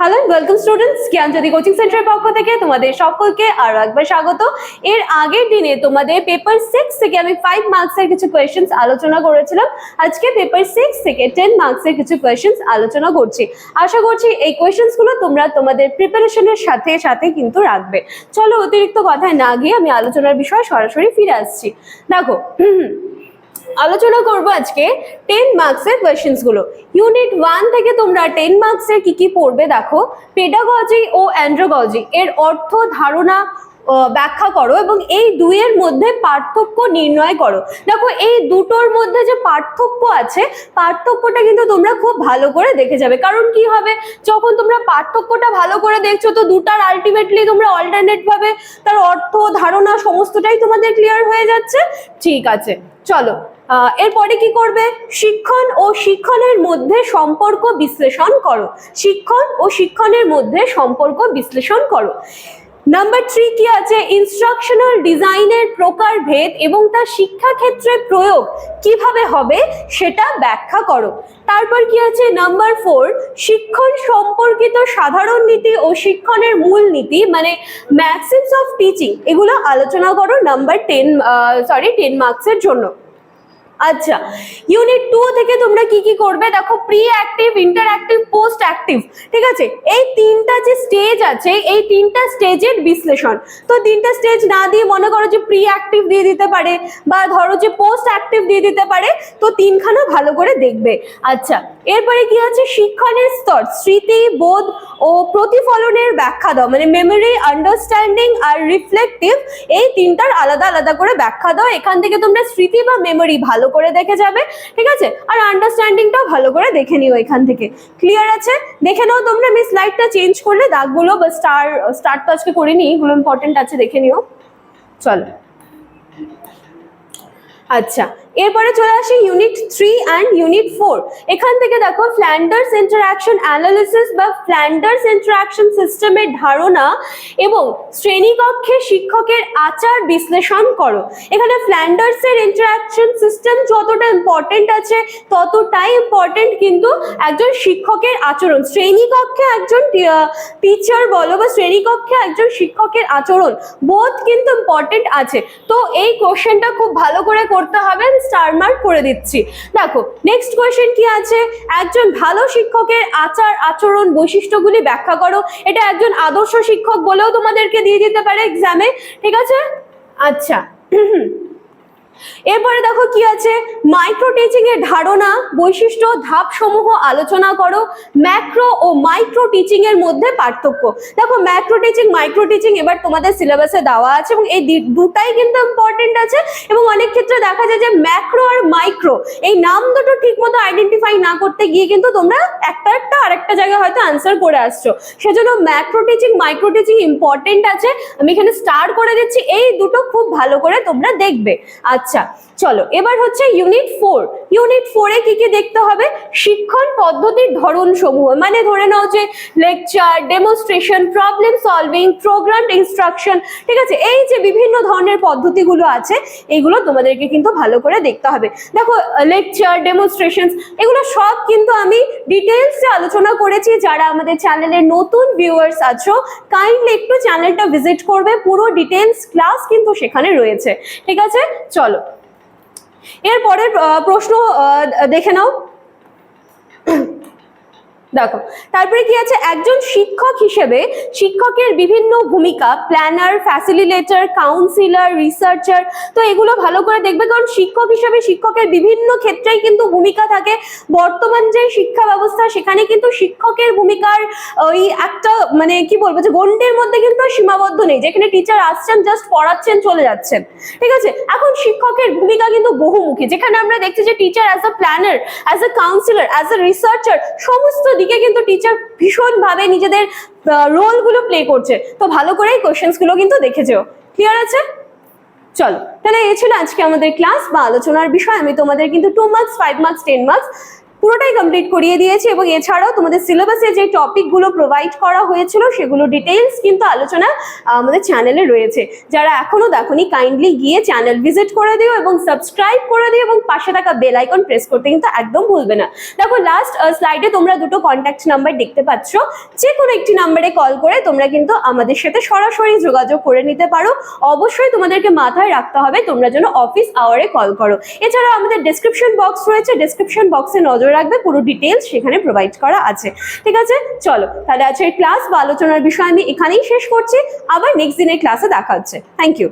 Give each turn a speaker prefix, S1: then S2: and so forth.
S1: Hello welcome students জ্ঞান জ্ঞানজ্যোতি coaching সেন্টারের পক্ষ থেকে তোমাদের সকলকে আরও একবার স্বাগত। এর আগের দিনে তোমাদের পেপার সিক্স থেকে আমি ফাইভ মার্কসের কিছু কোয়েশ্চেন্স আলোচনা করেছিলাম। আজকে পেপার সিক্স থেকে টেন মার্কসের কিছু কোয়েশ্চেন্স আলোচনা করছি। আশা করছি এই কোয়েশ্চেন্সগুলো তোমরা তোমাদের প্রিপারেশনের সাথে সাথে কিন্তু রাখবে। চলো অতিরিক্ত কথায় না গিয়ে আমি আলোচনার বিষয়ে সরাসরি ফিরে আসছি। দেখো আলোচনা করব আজকে টেন মার্কসের কোয়েশ্চেন্সগুলো। ইউনিট ওয়ান থেকে তোমরা টেন মার্কসের কি কি পড়বে দেখো। পেডাগজি ও অ্যান্ড্রোগজি এর অর্থ ধারণা ব্যাখ্যা করো এবং এই দুইয়ের মধ্যে পার্থক্য নির্ণয় করো। দেখো, এই দুটোর মধ্যে যে পার্থক্য আছে, পার্থক্যটা কিন্তু তোমরা খুব ভালো করে দেখে যাবে। কারণ কি হবে? যখন তোমরা পার্থক্যটা ভালো করে দেখছ, তো দুটার আলটিমেটলি তোমরা অল্টারনেট ভাবে তার অর্থ, ধারণা, সমস্তটাই তোমাদের ক্লিয়ার হয়ে যাচ্ছে। ঠিক আছে, চলো। এরপরে কি করবে? শিক্ষণ ও শিক্ষণের মধ্যে সম্পর্ক বিশ্লেষণ করো। শিক্ষণ ও শিক্ষণের মধ্যে সম্পর্ক বিশ্লেষণ করো। নাম্বার থ্রি কি আছে? ইনস্ট্রাকশনাল ডিজাইনের প্রকারভেদ এবং তার শিক্ষাক্ষেত্রে প্রয়োগ কীভাবে হবে সেটা ব্যাখ্যা করো। তারপর কি আছে? নাম্বার ফোর শিক্ষণ সম্পর্কিত সাধারণ নীতি ও শিক্ষণের মূল নীতি মানে ম্যাক্সিমস অফ টিচিং এগুলো আলোচনা করো নাম্বার টেন সরি টেন মার্কসের জন্য। আচ্ছা ইউনিট টু থেকে তোমরা কি কি করবে? দেখো preactive interactive postactive ঠিক আছে? এই তিনটা যে স্টেজ আছে, এই তিনটা স্টেজের বিশ্লেষণ। তো তিনটা স্টেজ না দিয়ে মনে করো যে প্রি অ্যাক্টিভ দিয়ে দিতে পারে, বা ধরো যে পোস্ট অ্যাক্টিভ দিয়ে দিতে পারে, তো তিনখানা ভালো করে দেখবে। আচ্ছা এরপরে কি আছে? শিক্ষণের স্তর, স্মৃতি, বোধ ও প্রতিফলনের ব্যাখ্যা দাও। মানে মেমোরি আন্ডারস্ট্যান্ডিং আর রিফ্লেকটিভ এই তিনটার আলাদা আলাদা করে ব্যাখ্যা দাও। এখান থেকে তোমরা স্মৃতি বা মেমোরি ভালো করে দেখে যাবে, ঠিক আছে? আর আন্ডারস্ট্যান্ডিংটাও ভালো করে দেখে নিও এখান থেকে। ক্লিয়ার আছে? দেখে নাও তোমরা আমি স্লাইডটা চেঞ্জ করলে দাগগুলো বা স্টার স্টার তো আজকে করিনি, এগুলো ইম্পর্টেন্ট আছে, দেখে নিও। চলো। আচ্ছা এরপরে চলে আসি unit three and unit four এখান থেকে দেখো ফ্ল্যান্ডার্স ইন্টারাকশন অ্যানালিসিস বা ফ্ল্যান্ডার্স ইন্টারাকশন সিস্টেমের ধারণা এবং শ্রেণীকক্ষে শিক্ষকের আচার বিশ্লেষণ করো। এখানে ফ্ল্যান্ডার্সের ইন্টারাকশন সিস্টেম যতটা ইম্পর্টেন্ট আছে, ততটাই ইম্পর্টেন্ট কিন্তু একজন শিক্ষকের আচরণ। শ্রেণীকক্ষে একজন টিচার বলো বা শ্রেণীকক্ষে একজন শিক্ষকের আচরণ বোধ কিন্তু ইম্পর্টেন্ট আছে। তো এই কোশ্চেনটা খুব ভালো করে করতে হবে। স্টার মার্ক করে দিচ্ছি। দেখো নেক্সট কোয়েশ্চেন কি আছে? একজন ভালো শিক্ষকের আচার আচরণ বৈশিষ্ট্যগুলি ব্যাখ্যা করো। এটা একজন আদর্শ শিক্ষক বলেও তোমাদেরকে দিয়ে দিতে পারে এক্সামে ঠিক আছে? আচ্ছা এরপরে দেখো কি আছে? মাইক্রো টিচিং এর ধারণা, বৈশিষ্ট্য ধাপ সমূহ আলোচনা করো ম্যাক্রো ও মাইক্রো টিচিং এর মধ্যে পার্থক্য। দেখো ম্যাক্রো টিচিং মাইক্রো টিচিং এবার তোমাদের সিলেবাসে দেওয়া আছে এবং এই দুটাই কিন্তু ইম্পর্টেন্ট আছে এবং অনেক ক্ষেত্রে দেখা যায় যে ম্যাক্রো আর মাইক্রো এই নাম দুটো ঠিক মতো আইডেন্টিফাই না করতে গিয়ে কিন্তু তোমরা একটা একটা আরেকটা জায়গায় হয়তো আনসার করে আসছো। সেজন্য macro teaching micro teaching important আছে। আমি এখানে স্টার করে দিচ্ছি। এই দুটো খুব ভালো করে তোমরা দেখবে। আচ্ছা চলো, এবার হচ্ছে ইউনিট ফোর ইউনিট ফোরে কি কি দেখতে হবে? শিক্ষণ পদ্ধতির ধরন সমূহ মানে ধরে নাও যে lecture demonstration problem solving program instruction ঠিক আছে? এই যে বিভিন্ন ধরনের পদ্ধতিগুলো আছে, এগুলো তোমাদেরকে কিন্তু ভালো করে দেখতে হবে। দেখো লেকচার ডেমনস্ট্রেশন এগুলো সব কিন্তু আমি ডিটেলসে আলোচনা করেছি। যারা আমাদের চ্যানেলের নতুন ভিউয়ার্স আছো কাইন্ডলি একটু চ্যানেলটা ভিজিট করবে। পুরো ডিটেলস ক্লাস কিন্তু সেখানে রয়েছে। ঠিক আছে? চলো এরপরের প্রশ্ন দেখে নাও। দেখো, তারপরে কি আছে? একজন শিক্ষক হিসেবে শিক্ষকের বিভিন্ন ভূমিকা প্ল্যানার ফ্যাসিলিটেটর কাউন্সিলর রিসার্চার তো এগুলো ভালো করে দেখবে কারণ শিক্ষক হিসেবে শিক্ষকের বিভিন্ন ক্ষেত্রেই কিন্তু ভূমিকা থাকে। বর্তমান যে শিক্ষা ব্যবস্থা, সেখানে কিন্তু শিক্ষকের ভূমিকার ওই একটা মানে কি বলব যে গন্ডির মধ্যে কিন্তু সীমাবদ্ধ নেই। যেখানে টিচার আসছেন জাস্ট পড়াচ্ছেন, চলে যাচ্ছেন। ঠিক আছে? এখন শিক্ষকের ভূমিকা কিন্তু বহুমুখী। যেখানে আমরা দেখছি যে teacher as a planner as a counsellor as a researcher সমস্ত দিকে কিন্তু টিচার ভীষণভাবে নিজেদের রোলগুলো প্লে করছে। তো ভালো করেই এই কোশ্চেন্সগুলো কিন্তু দেখে যেও ক্লিয়ার আছে? চলো, তাহলে এ ছিল আজকে আমাদের ক্লাস বা আলোচনার বিষয়। আমি তোমাদের কিন্তু two marks five marks ten marks পুরোটাই কমপ্লিট করিয়ে দিয়েছি এবং এছাড়াও তোমাদের সিলেবাসে যে টপিকগুলো প্রোভাইড করা হয়েছিল, সেগুলো ডিটেলস কিন্তু আলোচনা আমাদের চ্যানেলে রয়েছে। যারা এখনও দেখোনি কাইন্ডলি গিয়ে চ্যানেল ভিজিট করে দিও এবং সাবস্ক্রাইব করে দিও এবং পাশে থাকা বেল আইকন প্রেস করতে কিন্তু একদম ভুলবে না। দেখো লাস্ট স্লাইডে তোমরা দুটো কন্ট্যাক্ট নাম্বার দেখতে পাচ্ছ। যে কোনো একটি নাম্বারে কল করে তোমরা কিন্তু আমাদের সাথে সরাসরি যোগাযোগ করে নিতে পারো। অবশ্যই তোমাদেরকে মাথায় রাখতে হবে তোমরা যেন অফিস আওয়ারে কল করো। এছাড়াও আমাদের ডেসক্রিপশন বক্স রয়েছে। ডেসক্রিপশন বক্সে নজর রাখবে, পুরো ডিটেলস সেখানে প্রোভাইড করা আছে। ঠিক আছে? চলো, তাহলে আজকের ক্লাস বা আলোচনার বিষয় আমি এখানেই শেষ করছি। আবার নেক্সট দিনের ক্লাসে দেখা হচ্ছে। Thank you